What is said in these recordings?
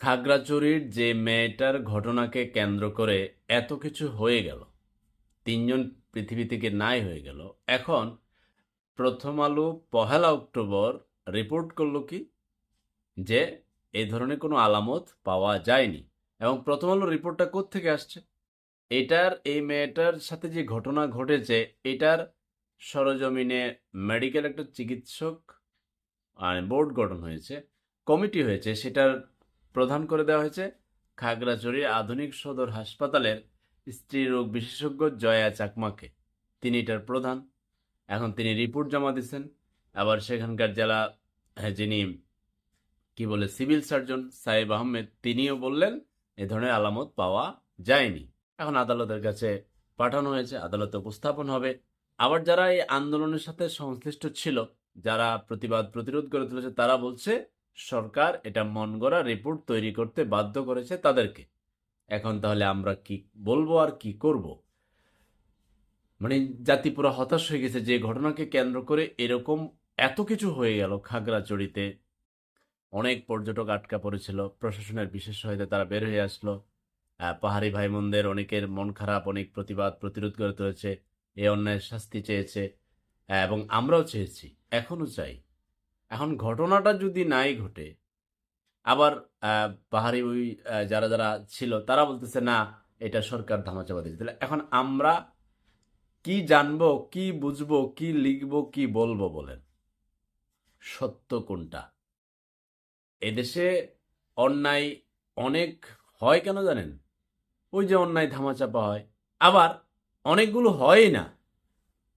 খাগড়াছড়ির যে মেয়েটার ঘটনাকে কেন্দ্র করে এত কিছু হয়ে গেল, তিনজন পৃথিবী থেকে নাই হয়ে গেল, এখন প্রথম আলো পহেলা অক্টোবর রিপোর্ট করল কি? যে এই ধরনের কোনো আলামত পাওয়া যায়নি। এবং প্রথম আলো রিপোর্টটা কোত্থেকে আসছে? এটার, এই মেয়েটার সাথে যে ঘটনা ঘটেছে, এটার সরজমিনে মেডিকেল একটা চিকিৎসক বোর্ড গঠন হয়েছে, কমিটি হয়েছে, সেটার প্রধান করে দেওয়া হয়েছে খাগড়াছড়ির আধুনিক সদর হাসপাতালের স্ত্রী রোগ বিশেষজ্ঞ জয়া চাকমাকে। তিনি এটার প্রধান। এখন তিনি রিপোর্ট জমা দিচ্ছেন। আবার সেখানকার জেলা হ্যাঁ, যিনি কি বলে সিভিল সার্জন সাহেব আহমেদ তিনিও বললেন এ ধরনের আলামত পাওয়া যায়নি। এখন আদালতের কাছে পাঠানো হয়েছে আদালতে উপস্থাপন হবে। আবার যারা এই আন্দোলনের সাথে সংশ্লিষ্ট ছিল যারা প্রতিবাদ প্রতিরোধ করে তুলেছে তারা বলছে সরকার এটা মন গড়া রিপোর্ট তৈরি করতে বাধ্য করেছে তাদেরকে। এখন তাহলে আমরা কি বলব আর কি করব? মানে জাতি পুরো হতাশ হয়ে গেছে যে ঘটনাকে কেন্দ্র করে এরকম এত কিছু হয়ে গেল খাগড়াচড়িতে অনেক পর্যটক আটকা পড়েছিল, প্রশাসনের বিশেষ সহায়তা তারা বের হয়ে আসলো। পাহাড়ি ভাই বোনদের অনেকের মন খারাপ, অনেক প্রতিবাদ, প্রতিরোধ করে তুলেছে এই অন্যায়ের শাস্তি চেয়েছে এবং আমরাও চেয়েছি এখনও চাই। এখন ঘটনাটা যদি নাই ঘটে, আবার পাহাড়ি ওই যারা যারা ছিল, তারা বলতেছে, না, এটা সরকার ধামাচাপা দিয়েছে। তাহলে এখন আমরা কি জানব, কি বুঝব, কি লিখব, কি বলব বলেন? সত্য কোনটা? এদেশে অন্যায় অনেক হয় কেন জানেন? ওই যে অন্যায় ধামাচাপা হয়। আবার অনেকগুলো হয় না।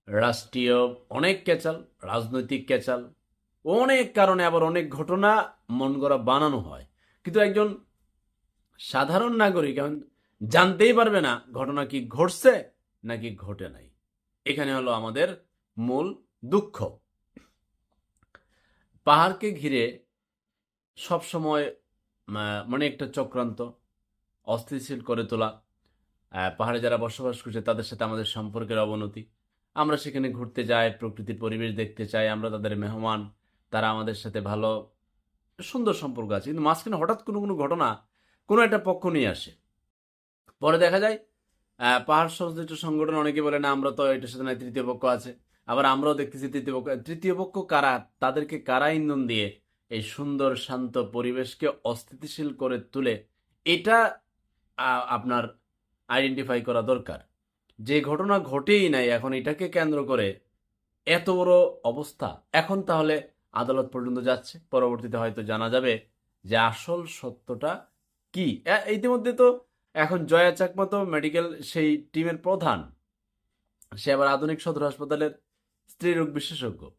রাষ্ট্রীয় অনেক ক্যাচাল, রাজনৈতিক ক্যাচাল অনেক কারণে আবার অনেক ঘটনা মন গড়া বানানো হয়। কিন্তু একজন সাধারণ নাগরিক জানতেই পারবে না, ঘটনা কি ঘটছে নাকি ঘটে নাই। এখানে হলো আমাদের মূল দুঃখ। পাহাড়কে ঘিরে সবসময় মানে একটা চক্রান্ত, অস্থিতিশীল করে তোলা। পাহাড়ে যারা বসবাস করছে তাদের সাথে আমাদের সম্পর্কের অবনতি। আমরা সেখানে ঘুরতে যাই, প্রকৃতির পরিবেশ দেখতে চাই, আমরা তাদের মেহমান তারা আমাদের সাথে ভালো, সুন্দর সম্পর্ক আছে। কিন্তু মাঝখানে হঠাৎ কোনো কোনো ঘটনা কোনো একটা পক্ষ নিয়ে আসে। পরে দেখা যায় পাহাড় সংশ্লিষ্ট সংগঠন অনেকে বলে, না, আমরা তো এটার সাথে নাই, তৃতীয় পক্ষ আছে। আবার আমরাও দেখতেছি তৃতীয় পক্ষ তৃতীয় পক্ষ কারা? তাদেরকে কারা ইন্ধন দিয়ে এই সুন্দর, শান্ত পরিবেশকে অস্থিতিশীল করে তুলে, এটা আপনার আইডেন্টিফাই করা দরকার। যে ঘটনা ঘটেই নাই, এখন এটাকে কেন্দ্র করে এত বড় অবস্থা। এখন তাহলে আদালত পর্যন্ত যাচ্ছে। পরবর্তীতে হয়তো জানা যাবে যে আসল সত্যটা কি। ইতিমধ্যে তো এখন জয়া চাকমা তো মেডিকেল সেই টিমের প্রধান। সে আবার আধুনিক সদর হাসপাতালের স্ত্রী রোগ বিশেষজ্ঞ।